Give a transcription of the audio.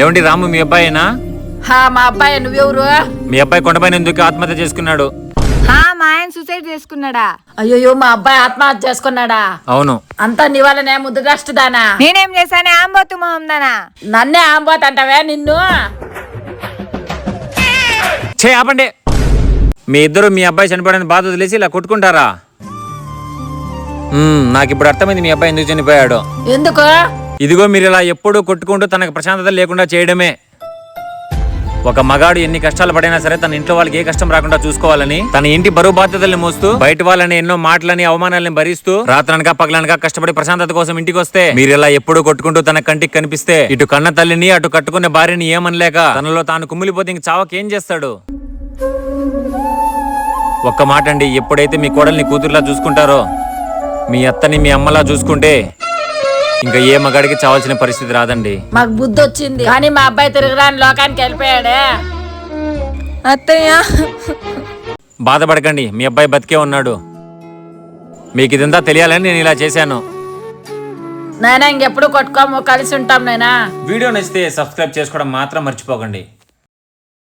ఏమండి రాము మీ అబ్బాయినా హా మా అబ్బాయి నువ్వెవరు? మీ అబ్బాయి కొండపైన ఎందుకు ఆత్మహత్య చేసుకున్నాడు? హా మా ఆయన సూసైడ్ చేసుకున్నాడా? అయ్యో మా అబ్బాయి ఆత్మహత్య చేసుకున్నాడా? అవును. అంతా నీ వల్లనే ముద్దుగష్టదానా నేనేం చేశానే? ఆంబోతు మొహం దానా? నన్నే ఆంబోతంటావే నిన్ను? చే ఆపండి. మీ ఇద్దరు మీ అబ్బాయి చనిపోయిన బాధ వదిలేసి ఇలా కొట్టుకుంటారా? నాకు ఇప్పుడు అర్థమైంది మీ అబ్బాయి ఎందుకు చనిపోయాడు. ఎందుకు? ఇదిగో మీరు ఇలా ఎప్పుడూ కొట్టుకుంటూ తనకు ప్రశాంతత లేకుండా చేయడమే. ఒక మగాడు ఎన్ని కష్టాలు పడైనా సరే తన ఇంట్లో వాళ్ళకి ఏ కష్టం రాకుండా చూసుకోవాలని తన ఇంటి బరువు బాధ్యతల్ని మోస్తూ బయట వాళ్ళని ఎన్నో మాటలని అవమానాలని భరిస్తూ రాత్రనక పగలనక కష్టపడి ప్రశాంతత కోసం ఇంటికి వస్తే మీరు ఇలా ఎప్పుడూ కొట్టుకుంటూ తన కంటికి కనిపిస్తే ఇటు కన్న తల్లిని అటు కట్టుకునే భార్యని ఏమనలేక తనలో తాను కుమ్మిలిపోతే ఇంక చావకేం చేస్తాడు? ఒక్క మాట అండి ఎప్పుడైతే మీ కోడల్ని కూతురులా చూసుకుంటారో మీ అత్తని మీ అమ్మలా చూసుకుంటే ఇంకా ఏ మగాడికి చావాల్సిన పరిస్థితి రాదండి. మాకు బుద్ధి వచ్చింది. కానీ మా అబ్బాయి తిరగరాని లోకానికి వెళ్ళిపోయాడే. అత్తయ్య. బాధపడకండి మీ అబ్బాయి బతికే ఉన్నాడు. మీకు ఇదంతా తెలియాలని నేను ఇలా చేశాను. నాయనా ఇంకెప్పుడు కొట్టుకోము కలిసి ఉంటాం నాయనా. వీడియో నచ్చితే సబ్స్క్రైబ్ చేసుకోవడం మాత్రం మర్చిపోకండి.